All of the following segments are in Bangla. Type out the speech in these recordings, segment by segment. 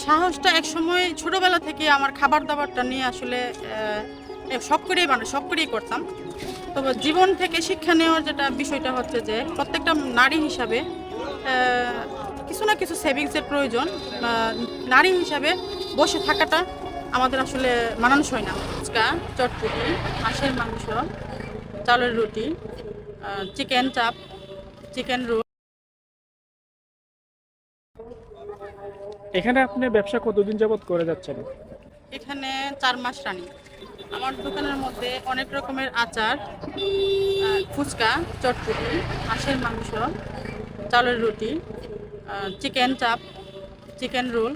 সাহসটা এক সময় ছোটবেলা থেকে আমার খাবার দাবারটা নিয়ে আসলে সব করেই মানে সব করেই করতাম। তবে জীবন থেকে শিক্ষা নেওয়ার যেটা বিষয়টা হচ্ছে যে, প্রত্যেকটা নারী হিসাবে কিছু না কিছু সেভিংসের প্রয়োজন নারী হিসাবে বসে থাকাটা আমাদের আসলে মানানসই না। ফুচকা, চটপটি, হাঁসের মাংস, চালের রুটি চিকেন চাপ চিকেন রোল এখানে আপনি ব্যবসা কতদিন যাবত করে যাচ্ছেন? এখানে চার মাস রানি। আমার দোকানের মধ্যে অনেক রকমের আচার ফুচকা চটপটি হাঁসের মাংস চালের রুটি চিকেন চাপ চিকেন রোল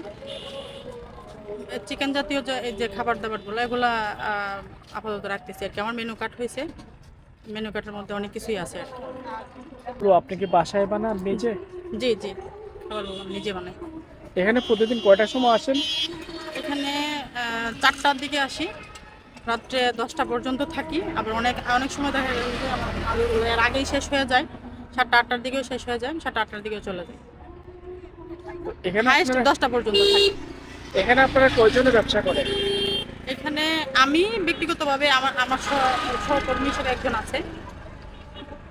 চিকেন জাতীয় যে এই যে খাবার দাবারগুলো এগুলা আপাতত রাখতেছি আর কি। আমার মেনু কার্ড হয়েছে। মেনু কার্ডের মধ্যে অনেক কিছুই আছে আর কি। তো আপনি কি বাসায় বানান নিজে? জি জি। নিজে বানাই। এখানে প্রতিদিন কয়টার সময় আসেন? এখানে চারটার দিকে আসি। রাত্রে দশটা পর্যন্ত থাকি। আবার অনেক অনেক সময় দেখা যায় যে আমার এর আগেই শেষ হয়ে যায়। সাতটা আটটার দিকেও শেষ হয়ে যায়। সাতটা আটটার দিকেও চলে যায়। এখানে দশটা পর্যন্ত থাকি। এখানে আপনারা কয়জনে ব্যবসা করেন? এখানে আমি ব্যক্তিগতভাবে আমার আমার সহ- সহকর্মী হিসেবে একজন আছে।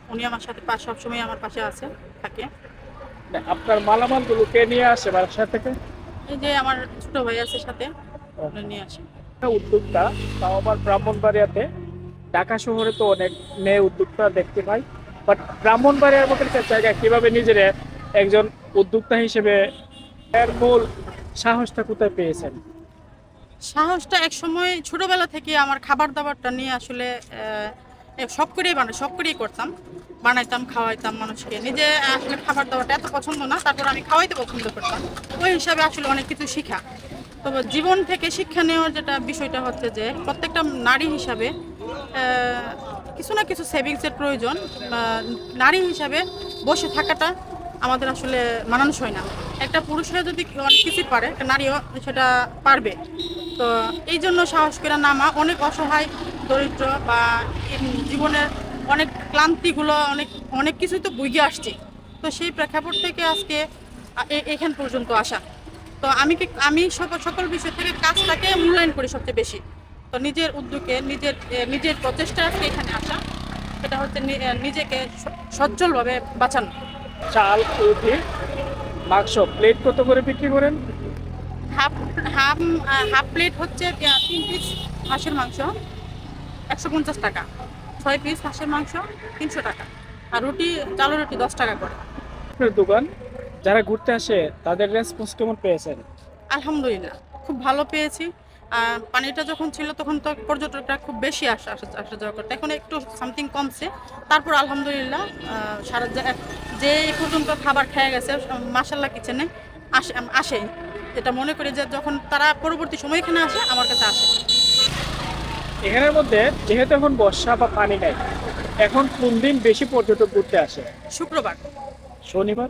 উনি আমার সাথে পাশ সবসময় আমার পাশে আছে থাকে। আপনার মালামালগুলো কে নিয়ে আসে ব্যবসা থেকে? এই যে আমার ছোট ভাই আছে সাথে নিয়ে আসে। উদ্যোক্তা তাও আমার ব্রাহ্মণবাড়িয়াতে। ঢাকা শহরে তো অনেক মেয়ে উদ্যোক্তা দেখতে পাই। বাট ব্রাহ্মণবাড়িয়ার মতো একটা জায়গায় কীভাবে নিজের একজন উদ্যোক্তা হিসেবে এর মূল সাহসটা কোথায় পেয়েছেন? সাহসটা এক সময় ছোটবেলা থেকে আমার খাবার দাবারটা নিয়ে আসলে সব করেই বানাই, সব করেই করতাম। বানাইতাম, খাওয়াইতাম মানুষকে। নিজে আসলে খাবার দাবারটা এত পছন্দ না, তারপর আমি খাওয়াইতে পছন্দ করতাম। ওই হিসাবে আসলে অনেক কিছু শিখা। তবে জীবন থেকে শিক্ষা নেওয়ার যেটা বিষয়টা হচ্ছে যে, প্রত্যেকটা নারী হিসাবে কিছু না কিছু সেভিংসের প্রয়োজন নারী হিসাবে বসে থাকাটা আমাদের আসলে মানানসই না। একটা পুরুষরা যদি অনেক কিছু পারে, একটা নারীও সেটা পারবে। তো এই জন্য সাহস করে নামা অনেক অসহায় দরিদ্র বা জীবনের অনেক ক্লান্তিগুলো অনেক অনেক কিছুই তো বুঝে আসছে। তো সেই প্রেক্ষাপট থেকে আজকে এখান পর্যন্ত আসা। তো আমি কি আমি সকল সকল বিষয় থেকে কাজটাকে মূল্যায়ন করি সবচেয়ে বেশি। তো নিজের উদ্যোগে নিজের নিজের প্রচেষ্টা আজকে এখানে আসা। সেটা হচ্ছে নিজেকে স- সচ্ছলভাবে বাঁচানো। চাল রুটি মাংস প্লেট কত করে বিক্রি করেন? হাফ হাফ হাফ প্লেট হচ্ছে তিন পিস হাঁসের মাংস। একশো পঞ্চাশ টাকা। ছয় পিস হাঁসের মাংস তিনশো টাকা। আর রুটি চালো রুটি দশ টাকা করে। আপনার দোকান যারা ঘুরতে আসে তাদের রেসপন্স কেমন পেয়েছেন? আলহামদুলিল্লাহ খুব ভালো পেয়েছি। পানিটা যখন ছিল তখন তো পর্যটকরা খুব বেশি আসা আসা যাওয়া করতো। এখন একটু সামথিং কমছে। তারপর আলহামদুলিল্লাহ সারা যে পর্যন্ত খাবার খেয়ে গেছে মাসাল্লাহ কিচেনে আসে আসে এটা মনে করি যে যখন তারা পরবর্তী সময় এখানে আসে আমার কাছে আসে। এখানের মধ্যে যেহেতু এখন বর্ষা বা পানি নাই এখন কোন দিন বেশি পর্যটক ঘুরতে আসে? শুক্রবার। শনিবার?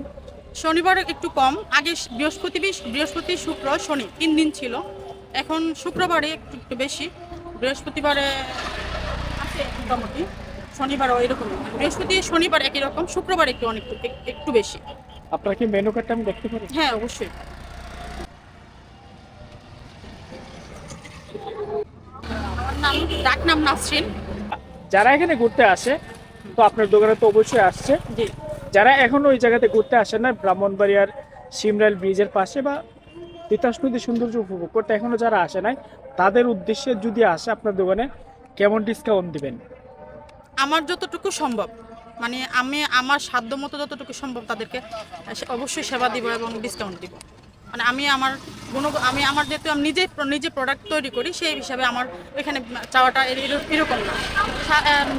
শনিবার একটু কম। আগে বৃহস্পতি বৃহস্পতি শুক্র শনি তিন দিন ছিল। এখন শুক্রবারে একটু একটু বেশি। বৃহস্পতিবারে আছে মোটামুটি। শনিবারও এরকম বৃহস্পতি শনিবার একই রকম। শুক্রবার একটু অনেক একটু বেশি। আপনার কি মেনু কার্ডটা আমি দেখতে পারি? হ্যাঁ অবশ্যই। নাম ডাক নাম নাসরিন। যারা এখানে ঘুরতে আসে তো আপনার দোকানে তো অবশ্যই আসছে। জি। যারা এখন ওই জায়গাতে ঘুরতে আসে না ব্রাহ্মণবাড়িয়ার সিমরাইল ব্রিজের পাশে বা তিতাস নদী সৌন্দর্য উপভোগ করতে এখনও যারা আসে নাই তাদের উদ্দেশ্যে যদি আসে আপনার দোকানে কেমন ডিসকাউন্ট দিবেন? আমার যতটুকু সম্ভব মানে আমি আমার সাধ্য মতো যতটুকু সম্ভব তাদেরকে অবশ্যই সেবা দিব এবং ডিসকাউন্ট দিব। মানে আমি আমার গুণ আমি আমার যেহেতু আমি নিজে নিজে প্রোডাক্ট তৈরি করি, সেই হিসাবে আমার এখানে চাওয়াটা এর- এর- এরকম না।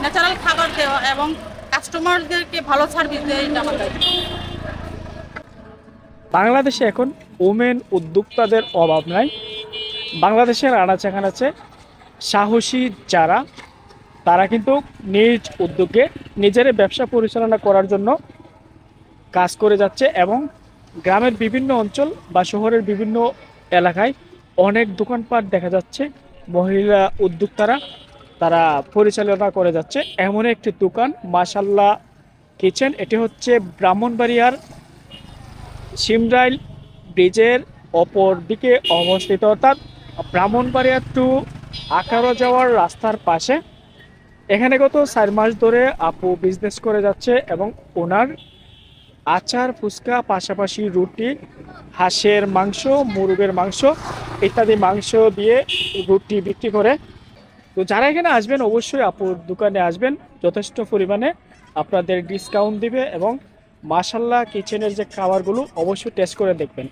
ন্যাচারাল খাবার দেওয়া এবং কাস্টমারদেরকে ভালো সার্ভিস দেওয়া, এটা আমার বাংলাদেশে এখন ওমেন উদ্যোক্তাদের অভাব নাই। বাংলাদেশের আনাচে কানাচে সাহসী যারা, তারা কিন্তু নিজ উদ্যোগে নিজের ব্যবসা পরিচালনা করার জন্য কাজ করে যাচ্ছে এবং গ্রামের বিভিন্ন অঞ্চল বা শহরের বিভিন্ন এলাকায় অনেক দোকানপাট দেখা যাচ্ছে। মহিলা উদ্যোক্তারা তারা পরিচালনা করে যাচ্ছে। এমন একটি দোকান মাসাল্লাহ কিচেন। এটি হচ্ছে ব্রাহ্মণবাড়িয়ার সিমরাইল ব্রিজের অপর দিকে অবস্থিত। অর্থাৎ ব্রাহ্মণবাড়িয়া টু আকারো যাওয়ার রাস্তার পাশে। এখানে গত চার মাস ধরে আপু বিজনেস করে যাচ্ছে এবং ওনার আচার, ফুচকা, পাশাপাশি রুটি, হাঁসের মাংস, মুরগের মাংস ইত্যাদি মাংস দিয়ে রুটি বিক্রি করে। তো যারা এখানে আসবেন, অবশ্যই আপুর দোকানে আসবেন। যথেষ্ট পরিমাণে আপনাদের ডিসকাউন্ট দিবে এবং মাসাল্লাহ কিচেনের যে খাবারগুলো অবশ্যই টেস্ট করে দেখবেন।